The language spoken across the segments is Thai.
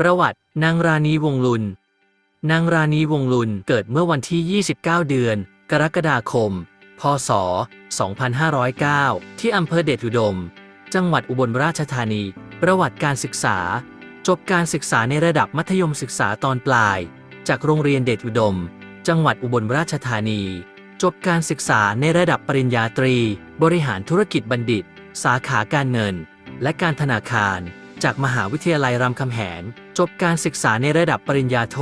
ประวัติ นางราณีวงลุน นางราณีวงลุนเกิดเมื่อวันที่ 29 เดือน กรกฎาคม พศ 2509 ที่อำเภอเดชอุดม จังหวัดอุบลราชธานี ประวัติการศึกษา จบการศึกษาในระดับมัธยมศึกษาตอนปลาย จากโรงเรียนเดชอุดม จังหวัดอุบลราชธานี จบการศึกษาในระดับปริญญาตรี บริหารธุรกิจบัณฑิต สาขาการเงิน และการธนาคาร จากมหาวิทยาลัยรามคำแหง จบการศึกษาในระดับปริญญาโท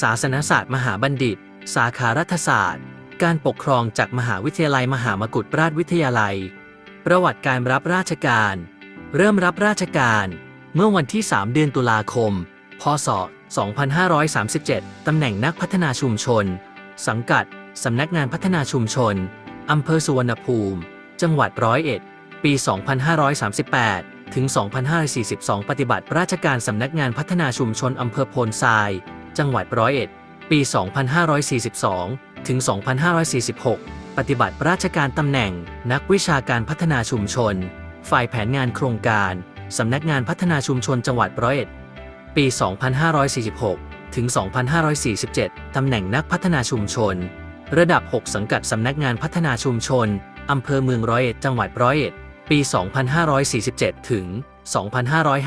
ศาสนศาสตร์มหาบัณฑิต สาขารัฐศาสตร์ การปกครองจากมหาวิทยาลัยมหามกุฏราชวิทยาลัย ประวัติการรับราชการ เริ่มรับราชการ เมื่อวันที่ 3 เดือนตุลาคม พศ 2537 ตำแหน่งนักพัฒนาชุมชน สังกัด สำนักงานพัฒนาชุมชน อำเภอสุวรรณภูมิ จังหวัดร้อยเอ็ด ปี 2538 ถึง 2542 ปฏิบัติราชการสำนักงานพัฒนาชุมชนอำเภอโพนทราย จังหวัดร้อยเอ็ด ปี 2542 ถึง 2546 ปฏิบัติราชการตำแหน่ง นักวิชาการพัฒนาชุมชน ฝ่ายแผนงานโครงการสำนักงานพัฒนาชุมชนจังหวัดร้อยเอ็ด ปี 2546 ถึง 2547 ตำแหน่งนักพัฒนาชุมชน ระดับ 6 สังกัดสำนักงานพัฒนาชุมชนอำเภอเมืองร้อยเอ็ด จังหวัดร้อยเอ็ด ปี 2547 ถึง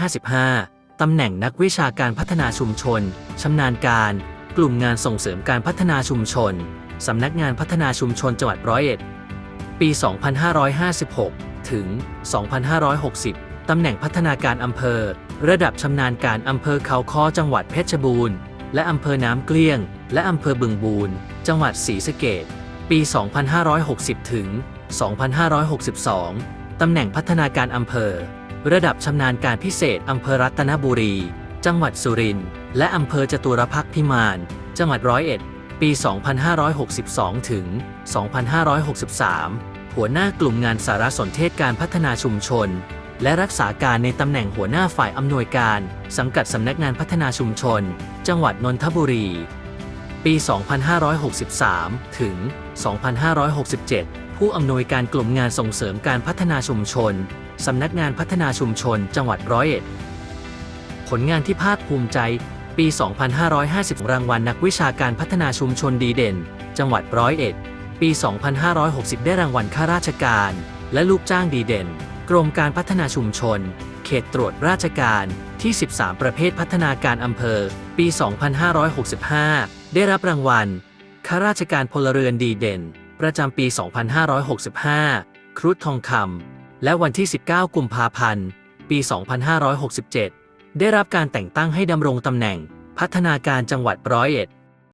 2555 ตำแหน่งนักวิชาการพัฒนาชุมชน ชำนาญการ กลุ่มงานส่งเสริมการพัฒนาชุมชน สำนักงานพัฒนาชุมชนจังหวัดร้อยเอ็ด ปี 2556 ถึง 2560 ตำแหน่งพัฒนาการอำเภอ ระดับชำนาญการอำเภอเขาค้อจังหวัดเพชรบูรณ์ และอำเภอน้ำเกลี้ยง และอำเภอบึงบูรณ์ จังหวัดศรีสะเกษปี 2560 ถึง 2562 ตำแหน่งพัฒนาการอำเภอ ระดับชำนาญการพิเศษอำเภอรัตนบุรี จังหวัดสุรินทร์และอำเภอจตุรพักษ์พิมาน จังหวัดร้อยเอ็ด ปี 2562 ถึง 2563 หัวหน้ากลุ่มงานสารสนเทศการพัฒนาชุมชน และรักษาการในตำแหน่งหัวหน้าฝ่ายอำนวยการ สังกัดสำนักงานพัฒนาชุมชน จังหวัดนนทบุรี ปี 2563 ถึง 2567 ผู้อำนวยการกลุ่มงานส่งเสริมการพัฒนาชุมชน สำนักงานพัฒนาชุมชน จังหวัดร้อยเอ็ด ผลงานที่ภาคภูมิใจ ปี 2550 รางวัลนักวิชาการพัฒนาชุมชนดีเด่น จังหวัดร้อยเอ็ด ปี 2560 ได้รางวัลข้าราชการ และลูกจ้างดีเด่น กรมการพัฒนาชุมชน เขตตรวจราชการที่ 13 ประเภทพัฒนาการอำเภอ ปี 2565 ได้รับรางวัลข้าราชการพลเรือนดีเด่น ประจำปี 2565 ครุฑทองคำ และวันที่ 19 กุมภาพันธ์ ปี 2567 ได้รับการแต่งตั้งให้ดำรงตำแหน่งพัฒนาการจังหวัดร้อยเอ็ด